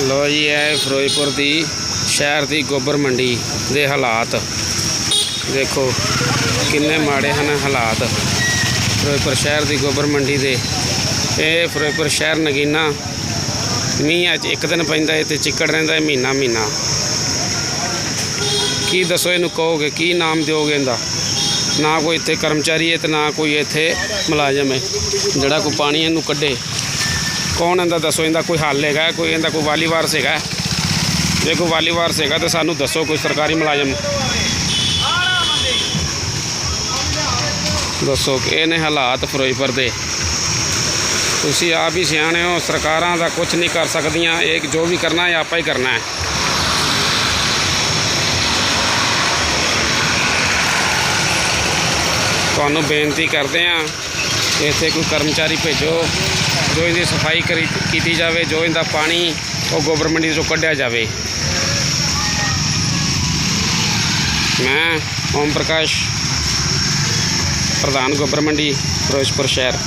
ਲੋ ਜੀ, ਇਹ ਫਿਰੋਜ਼ਪੁਰ ਦੀ ਸ਼ਹਿਰ ਦੀ ਗੋਬਰ ਮੰਡੀ ਦੇ ਹਾਲਾਤ। ਦੇਖੋ, ਕਿੰਨੇ ਮਾੜੇ ਹਨ ਹਾਲਾਤ। ਫਿਰੋਜ਼ਪੁਰ ਸ਼ਹਿਰ ਦੀ ਗੋਬਰ ਮੰਡੀ ਦੇ। ਇਹ ਫਿਰੋਜ਼ਪੁਰ ਸ਼ਹਿਰ ਨਗੀਨਾ। ਮੀਂਹ ਅੱਜ ਇੱਕ ਦਿਨ ਪੈਂਦਾ ਹੈ ਤੇ ਚਿੱਕੜ ਰਹਿੰਦਾ ਹੈ ਮਹੀਨਾ ਮਹੀਨਾ। ਕੀ ਦੱਸੋ ਇਹਨੂੰ ਕਹੋਗੇ, ਕੀ ਨਾਮ ਦਿਓਗੇ ਇਹਦਾ? ਨਾ ਕੋਈ ਇੱਥੇ ਕਰਮਚਾਰੀ ਹੈ ਤੇ ਨਾ ਕੋਈ ਇੱਥੇ ਮੁਲਾਜ਼ਮ ਹੈ ਜਿਹੜਾ ਕੋਈ ਪਾਣੀ ਇਹਨੂੰ ਕੱਢੇ। ਕੌਣ ਇਹਦਾ ਦੱਸੋ? ਇਹਦਾ ਕੋਈ ਹੱਲ ਹੈਗਾ? ਕੋਈ ਇਹਦਾ ਕੋਈ ਵਾਲੀਵਾਰ ਹੈਗਾ? ਜੇ ਕੋਈ ਵਾਲੀਵਾਰ ਹੈਗਾ ਤਾਂ ਸਾਨੂੰ ਦੱਸੋ ਕੋਈ ਸਰਕਾਰੀ ਮੁਲਾਜ਼ਮ। ਦੱਸੋ ਕਿ ਇਹ ਹਾਲਾਤ ਫਿਰੋਜ਼ਪੁਰ ਦੇ। ਤੁਸੀਂ ਆਪ ਹੀ ਸਿਆਣੇ ਹੋ, ਸਰਕਾਰਾਂ ਦਾ ਕੁਝ ਨਹੀਂ ਕਰ ਸਕਦੀਆਂ। ਇਹ ਜੋ ਵੀ ਕਰਨਾ ਹੈ ਆਪਾਂ ਹੀ ਕਰਨਾ ਹੈ। ਤੁਹਾਨੂੰ ਬੇਨਤੀ ਕਰਦੇ ਹਾਂ, ਇੱਥੇ ਕੋਈ ਕਰਮਚਾਰੀ ਭੇਜੋ। ਜੋ ਇਹਦੀ ਸਫ਼ਾਈ ਕਰੀ ਕੀਤੀ ਜਾਵੇ, ਜੋ ਇਹਦਾ ਪਾਣੀ ਉਹ ਗੋਬਰ ਮੰਡੀ ਚੋਂ ਕੱਢਿਆ ਜਾਵੇ। ਮੈਂ ਓਮ ਪ੍ਰਕਾਸ਼, ਪ੍ਰਧਾਨ ਗੋਬਰ ਮੰਡੀ ਫਿਰੋਜ਼ਪੁਰ ਸ਼ਹਿਰ।